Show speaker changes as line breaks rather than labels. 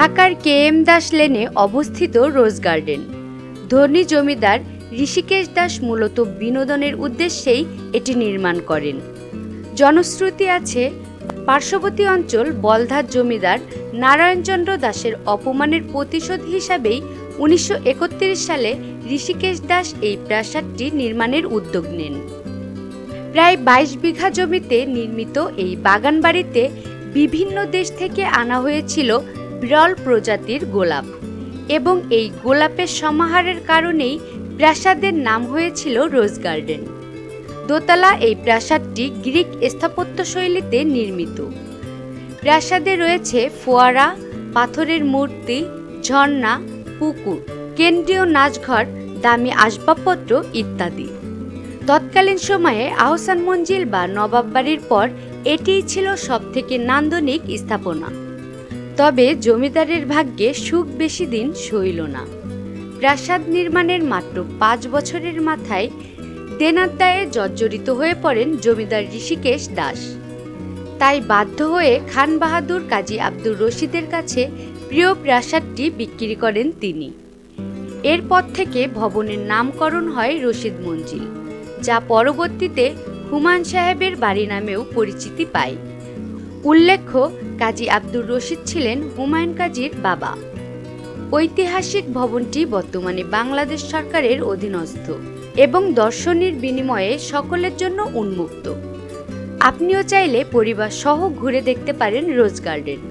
ঢাকার K M Das লেনে অবস্থিত রোজ গার্ডেন। ধনী জমিদার ঋষিকেশ দাস মূলত বিনোদনের উদ্দেশ্যেই এটি নির্মাণ করেন। জনশ্রুতি আছে, পার্শ্ববর্তী অঞ্চল বলধার জমিদার নারায়ণচন্দ্র দাসের অপমানের প্রতিশোধ হিসাবেই উনিশশো একত্রিশ সালে ঋষিকেশ দাস এই প্রাসাদটি নির্মাণের উদ্যোগ নেন। প্রায় বাইশ বিঘা জমিতে নির্মিত এই বাগান বাড়িতে বিভিন্ন দেশ থেকে আনা হয়েছিল বিরল প্রজাতির গোলাপ। এবং এই গোলাপের সমাহারের কারণেই প্রাসাদের নাম হয়েছিল রোজ গার্ডেন। দোতলা এই প্রাসাদটি গ্রিক স্থাপত্য শৈলীতে নির্মিত। প্রাসাদে রয়েছে ফোয়ারা, পাথরের মূর্তি, ঝর্ণা, পুকুর, কেন্দ্রীয় নাচঘর, দামি আসবাবপত্র ইত্যাদি। তৎকালীন সময়ে আহসান মঞ্জিল বা নবাব বাড়ির পর এটিই ছিল সবথেকে নান্দনিক স্থাপনা। তবে জমিদারের ভাগ্যে সুখ বেশি দিন সইল না। প্রাসাদ নির্মাণের মাত্র পাঁচ বছরের মাথায় দেনার দায়ে জর্জরিত হয়ে পড়েন জমিদার ঋষিকেশ দাস। তাই বাধ্য হয়ে খান বাহাদুর কাজী আব্দুর রশিদের কাছে প্রিয় প্রাসাদটি বিক্রি করেন তিনি। এরপর থেকে ভবনের নামকরণ হয় রশিদ মঞ্জিল, যা পরবর্তীতে হুমায়ুন সাহেবের বাড়ি নামেও পরিচিতি পায়। উল্লেখ্য, কাজী আব্দুর রশিদ ছিলেন হুমায়ুন কাজীর বাবা। ঐতিহাসিক ভবনটি বর্তমানে বাংলাদেশ সরকারের অধীনস্থ এবং দর্শনীর বিনিময়ে সকলের জন্য উন্মুক্ত। আপনিও চাইলে পরিবার সহ ঘুরে দেখতে পারেন রোজ গার্ডেন।